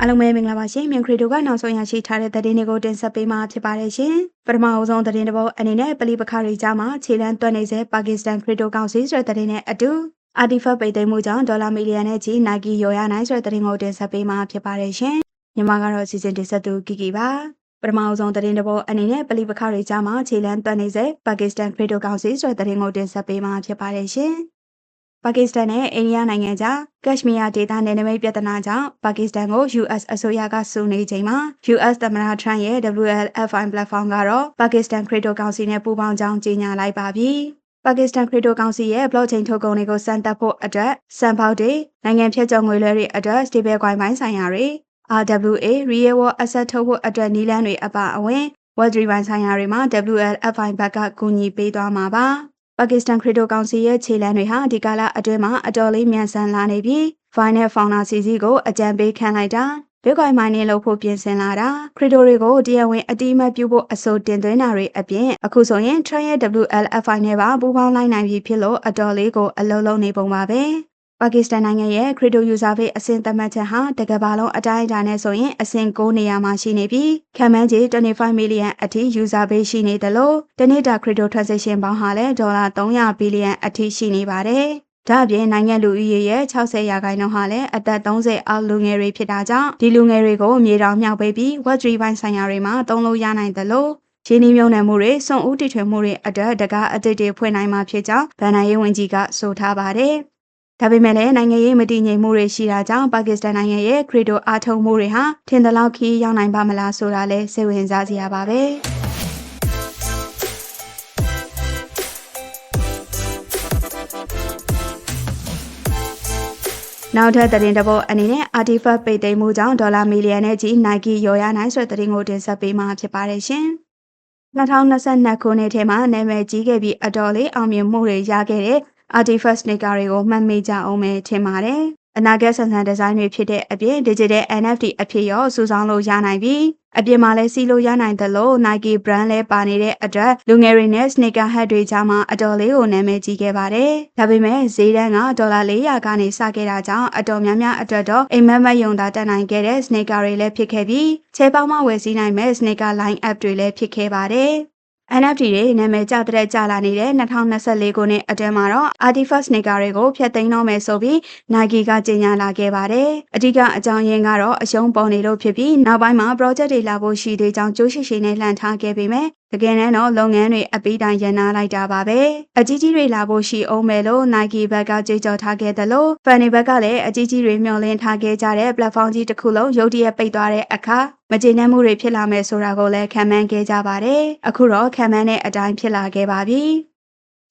အားလုံးပဲမင်္ဂလာပါရှင်မြန်ခရီတိုကနောက်ဆုံးရရှိထားတဲ့သတင်းတွေကိုတင်ဆက်ပေးမှာဖြစ်ပါတယ်ရှင်ပထမအဆုံးသတင်းတစ်ပုဒ်အနေနဲ့ပလီပခရီကြားမှာခြေလန်းတွက်နေစေပါကစ္စတန်ခရီတိုကောင်စီဆိုတဲ့သတင်းနဲ့အတူအာတီဖတ်ပိတ်သိမ်းမှုကြောင့်ဒေါ်လာမီလီယံနဲ့ချီနိုင်ကီရော်ရနိုင်ဆိုတဲ့သတင်းကိုတင်ဆက်ပေးမှာဖြစ်ပါတယ်ရှင်မြန်မာကတော့စီစဉ်တင်ဆက်သူကီကီပါပထမအဆုံးသတင်းတစ်ပုဒ်အနေနဲ့ပလီပခရီကြားမှာခြေလန်းတွက်နေစေပါကစ္စတန်ခရီတိုကောင်စီဆိုတဲ့သတင်းကိုတင်ဆက်ပေးမှာဖြစ်ပါတယ်ရှင် ပါကစ္စတန်နဲ့အိန္ဒိယနိုင်ငံကြားကက်ရှမီးယားဒေသနယ်နိမိတ်ပြဿနာကြောင့်ပါကစ္စတန်ကို US အစိုးရကစုနေချိန်မှာ US သမ္မတထရန့်ရဲ့ WLFI platform ကတော့ပါကစ္စတန်ခရီတိုကောင်စီနဲ့ပူးပေါင်းကြောင်းကြေညာလိုက်ပါပြီ။ပါကစ္စတန်ခရီတိုကောင်စီရဲ့ blockchain ထုတ်ကုန်တွေကိုစမ်းသပ်ဖို့အတွက်စံပေါက်တွေနိုင်ငံဖြတ်ကျော်ငွေလွှဲတွေအတွက် stablecoin ပိုင်းဆိုင်ရာတွေ RWA real world asset ထုတ်ဖို့အတွက်နည်းလမ်းတွေအပါအဝင် Web3 ပိုင်းဆိုင်ရာတွေမှာ WLFI ဘက်ကကူညီပေးသွားမှာပါ။ ပါကစ္စတန်ခရီတိုကောင်စီရဲ့ခြေလှမ်းတွေဟာဒီကာလအတွင်းမှာအတော်လေးမြန်ဆန်လာနေပြီး Final Founder CC ကိုအကြံပေးခံလိုက်တာ Bitcoin mining လုပ်ဖို့ပြင်ဆင်လာတာခရီတိုတွေကိုတရားဝင်အတိအမှတ်ပြုဖို့အဆိုတင်သွင်းတာတွေအပြင်အခုဆိုရင် Trend ရဲ့ WLFI နဲ့ပါပူးပေါင်းလိုက်နိုင်ပြီဖြစ်လို့အတော်လေးကိုအလုံးလုံးနေပုံပါပဲ ပါကစ္စတန်နိုင်ငံရဲ့ Crypto User Base အဆင့်သတ်မှတ်ချက်ဟာတကမ္ဘာလုံးအတိုင်းအတာနဲ့ဆိုရင်အဆင့်9နေရာမှာရှိနေပြီးခံမှန်းခြေ25 million အထိ User Base ရှိနေတယ်လို့တနေ့တာ Crypto Transaction ပေါင်းဟာလည်းဒေါ်လာ300 billion အထိရှိနေပါတယ်။ဒါ့အပြင်နိုင်ငံလူဦးရေရဲ့60ရာခိုင်နှုန်းဟာလည်းအသက်30အောက်လူငယ်တွေဖြစ်တာကြောင့်ဒီလူငယ်တွေကိုမြေတောင်မြောက်ပေးပြီး Web3 ဘိုင်းဆိုင်ရာတွေမှာသုံးလို့ရနိုင်တယ်လို့ရင်းနှီးမြှုပ်နှံမှုတွေစွန့်ဦးတည်ထွင်မှုတွေအတွက်တကားအသစ်တွေဖွင့်နိုင်မှာဖြစ်ကြောင်းဗန်နာရေးဝန်ကြီးကဆိုထားပါတယ်။ ဒါပေမဲ့လည်းနိုင်ငံရေးမတည်ငြိမ်မှုတွေရှိတာကြောင့်ပါကစ္စတန်နိုင်ငံရဲ့ခရီတိုအားထုတ်မှုတွေဟာထင်သလောက်ခီးရောက်နိုင်ပါမလားဆိုတာလည်းစိတ်ဝင်စားစရာပါပဲနောက်ထပ်သတင်းတစ်ပုဒ်အနေနဲ့ Artifact ပိတ်သိမ်းမှုကြောင့်ဒေါ်လာမီလီယံနဲ့ကြီး Nike ရော်ရနိုင်ဆိုတဲ့သတင်းကိုတင်ဆက်ပေးမှာဖြစ်ပါတယ်ရှင်။2022ခုနှစ်ထဲမှာနာမည်ကြီးခဲ့ပြီးအတော်လေးအောင်မြင်မှုတွေရခဲ့တဲ့ Artifact sneaker တွေကိုမှတ်မိကြအောင်ပဲထင်ပါတယ်။အနာဂတ်ဆန်ဆန်ဒီဇိုင်းတွေဖြစ်တဲ့အပြင် digital NFT အဖြစ်ရောစုဆောင်းလို့ရနိုင်ပြီးအပြင်မှာလည်းစီးလို့ရနိုင်တယ်လို့ Nike brand လည်းပါနေတဲ့အတွက်လူငယ်တွေနဲ့ sneaker hat တွေကြားမှာအတော်လေးကိုနာမည်ကြီးခဲ့ပါတယ်။ဒါပေမဲ့ဈေးတန်းကဒေါ်လာ400ကနေစခဲ့တာကြောင့်အတော်များများအတွက်တော့အိမ်မက်မက်ယုံတာတက်နိုင်ခဲ့တဲ့ sneaker တွေလည်းဖြစ်ခဲ့ပြီးချဲပေါင်းမဝယ်စီးနိုင်မဲ့ sneaker line up တွေလည်းဖြစ်ခဲ့ပါတယ်။ NFT တွေနာမည်ကျတဲ့ကြလာနေတဲ့2024ခုနှစ်အတွင်းမှာတော့ Artifact sneaker တွေကိုဖျက်သိမ်းတော့မယ်ဆိုပြီး Nike ကကြေညာလာခဲ့ပါတယ်။အဓိကအကြောင်းရင်းကတော့အရှုံးပေါ်နေလို့ဖြစ်ပြီးနောက်ပိုင်းမှာ project တွေလာဖို့ရှိသေးကြောင်းကြိုးရှိရှိနဲ့လှန်ထားခဲ့ပေမဲ့တကယ်တမ်းတော့လုပ်ငန်းတွေအပိတိုင်ရန်နာလိုက်တာပါပဲအကြီးကြီးတွေလာဖို့ရှိအောင်မယ်လို့ Nike ဘက်ကကြေကြော်ထားခဲ့တယ်လို့ Fanny ဘက်ကလည်းအကြီးကြီးတွေမျှော်လင့်ထားခဲ့ကြတဲ့ platform ကြီးတစ်ခုလုံးရုတ်တရက်ပိတ်သွားတဲ့အခါ မကျေနပ်မှုတွေဖြစ်လာမယ်ဆိုတာကိုလည်းခံမှန်းခဲ့ကြပါတယ်အခုတော့ခံမှန်းတဲ့အတိုင်းဖြစ်လာခဲ့ပါပြီ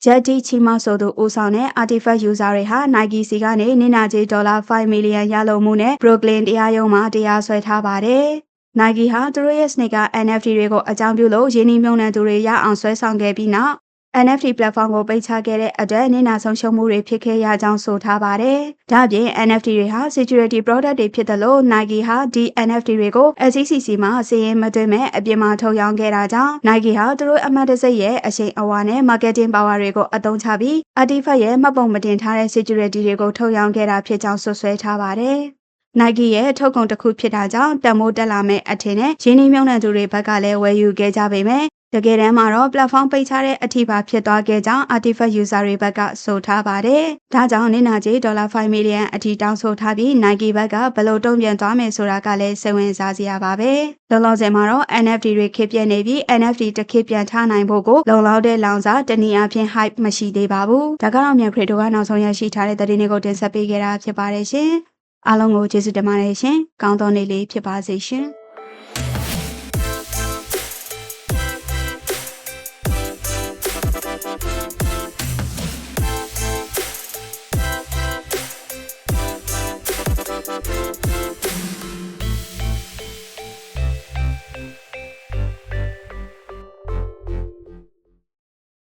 ဂျက်တီချီမောက်ဆိုသူဦးဆောင်တဲ့ Artifact user တွေဟာ Nike စီကနေနင်နာကြေးဒေါ်လာ5 million ရလုံမှုနဲ့ Brooklyn တရားရုံးမှာတရားစွဲထားပါတယ်။ Nike ဟာသူတို့ရဲ့ sneaker NFT တွေကိုအကြောင်းပြုလို့ယင်းနှမြုံနှံသူတွေရအောင်ဆွဲဆောင်ခဲ့ပြီးနောက် NFT platform ကိုပိတ်ချခဲ့တဲ့အတွက်နေနာဆုံးရှုံးမှုတွေဖြစ်ခဲ့ရကြောင်းဆိုထားပါတယ်။ဒါ့အပြင် NFT တွေဟာ security product တွေဖြစ်တယ်လို့ Nike ဟာဒီ NFT တွေကို SEC မှာစီရင်မသွင်းမဲ့အပြင်မှာထုတ်ရောင်းခဲ့တာကြောင့် Nike ဟာသူတို့အမှတ်တစိရဲ့အရှိန်အဝါနဲ့ marketing power တွေကိုအသုံးချပြီး Artifact ရဲ့မှတ်ပုံမတင်ထားတဲ့ security တွေကိုထုတ်ရောင်းခဲ့တာဖြစ်ကြောင်းဆွဆွဲထားပါတယ်။ Nike ရဲ့ထုတ်ကုန်တစ်ခုဖြစ်တာကြောင့်တန်မိုးတက်လာမဲ့အထင်နဲ့ရင်းနှီးမြှုပ်နှံသူတွေဘက်ကလည်းဝယ်ယူခဲ့ကြပေမဲ့ တကယ်တမ်းမှာတော့ platform ပိတ်ချတဲ့အထိပါဖြစ်သွားခဲ့ကြောင်း Artifact user တွေဘက်ကဆိုထားပါတယ်။ဒါကြောင့်နေနာကြီးဒေါ်လာ5 million အထိတောင်းဆိုထားပြီး Nike ဘက်ကဘယ်လိုတုံ့ပြန်သွားမယ်ဆိုတာကလည်းစိတ်ဝင်စားစရာပါပဲ။လောလောဆယ်မှာတော့ NFT တွေခေပြည့်နေပြီး NFT တစ်ခေပြန်ထားနိုင်ဖို့ကိုလုံလောက်တဲ့လောင်စာတနည်းအားဖြင့် hype မရှိသေးပါဘူး။ဒါကတော့မြန်ခရီတိုကနောက်ဆုံးရရှိထားတဲ့သတင်းတွေကိုတင်ဆက်ပေးခဲ့တာဖြစ်ပါတယ်ရှင်။အားလုံးကိုကျေးဇူးတင်ပါတယ်ရှင်။ကောင်းသောနေ့လေးဖြစ်ပါစေရှင်။